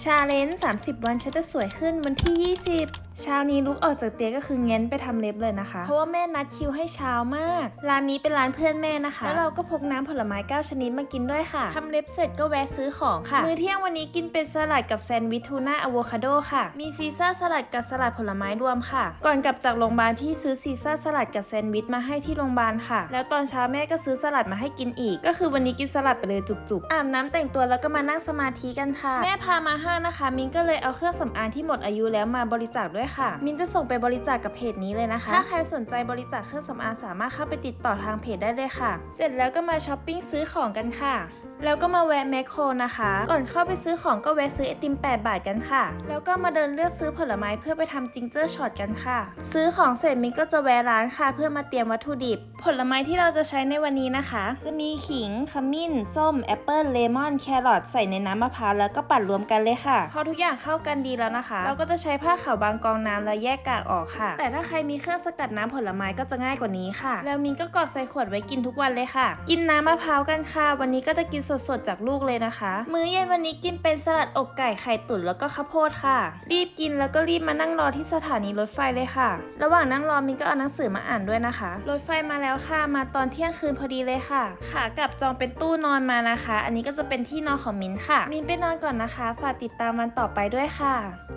ชาเลนจ์30 วันฉันจะสวยขึ้นวันที่ 20เช้านี้ลุกออกจากเตียงก็คือเง้นไปทำเล็บเลยนะคะ เพราะว่าแม่นัดคิวให้เช้ามาก ร้านนี้เป็นร้านเพื่อนแม่นะคะ แล้วเราก็พกน้ำผลไม้ 9 ชนิดมากินด้วยค่ะทำเล็บเสร็จก็แวะซื้อของค่ะ มื้อเที่ยงวันนี้กินเป็นสลัดกับแซนด์วิชทูน่าอะโวคาโดค่ะ มีซีซ่าสลัดกับสลัดผลไม้รวมค่ะ ก่อนกลับจากโรงพยาบาลพี่ซื้อซีซ่าสลัดกับแซนด์วิชมาให้ที่โรงพยาบาลค่ะ แล้วตอนเช้าแม่ก็ซื้อสลัดมาให้กินอีก ก็คือวันนี้กินสลัดไปเลยจุกๆอาบน้ำแต่งตัวแล้วก็มานั่งสมาธิกันค่ะ แม่พามาห้างนะคะ มินก็เลยเอาเครื่องสำอางที่หมดอายุแล้วมาบริจาคด้วยค่ะ มินจะส่งไปบริจาคกับเพจนี้เลยนะคะ ถ้าใครสนใจบริจาคเครื่องสำอางสามารถเข้าไปติดต่อทางเพจได้เลยค่ะ เสร็จแล้วก็มาช้อปปิ้งซื้อของกันค่ะ แล้วก็มาแวะแมคโครนะคะ ก่อนเข้าไปซื้อของก็แวะซื้อไอติม 8 บาทกันค่ะ แล้วก็มาเดินเลือกซื้อผลไม้เพื่อไปทำจิงเจอร์ช็อตกันค่ะ ซื้อของเสร็จมินก็จะแวะร้านค่ะ เพื่อมาเตรียมวัตถุดิบ ผลไม้ที่เราจะใช้ในวันนี้นะคะ จะมีขิง ขมิ้น ส้ม แอปเปิลเลมอน แครอทใส่ในน้ำมะพร้าวแล้วก็ปั่นรวมกันเลยค่ะ พอทุกอย่างเข้ากันดีแล้วนะคะ เราก็จะใช้ผ้าขาวบางกองน้ำแล้วแยกกากออกค่ะ แต่ถ้าใครมีเครื่องสกัดน้ำผลไม้ก็จะง่ายกว่านี้ค่ะ แล้วมินก็กรอกใส่ขวดไว้กินทุกวันเลยค่ะ กินน้ำมะพร้าวกันค่ะ วันนี้ก็จะกินสดๆ จากลูกเลยนะคะ มื้อเย็นวันนี้กินเป็นสลัดอกไก่ไข่ตุ๋นแล้วก็ข้าวโพดค่ะ รีบกินแล้วก็รีบมานั่งรอที่สถานีรถไฟเลยค่ะ ระหว่างนั่งรอมินก็เอาหนังสือมาอ่านด้วยนะคะ รถไฟมาแล้วค่ะ มาตอนเที่ยงคืนพอดีเลยค่ะ ขากลับจองเป็นตู้นอนมานะคะ อันนี้ก็จะเป็นที่นอนของมินค่ะ มินไปนอนก่อนนะคะ ฝากติดตามวันต่อไปด้วยค่ะ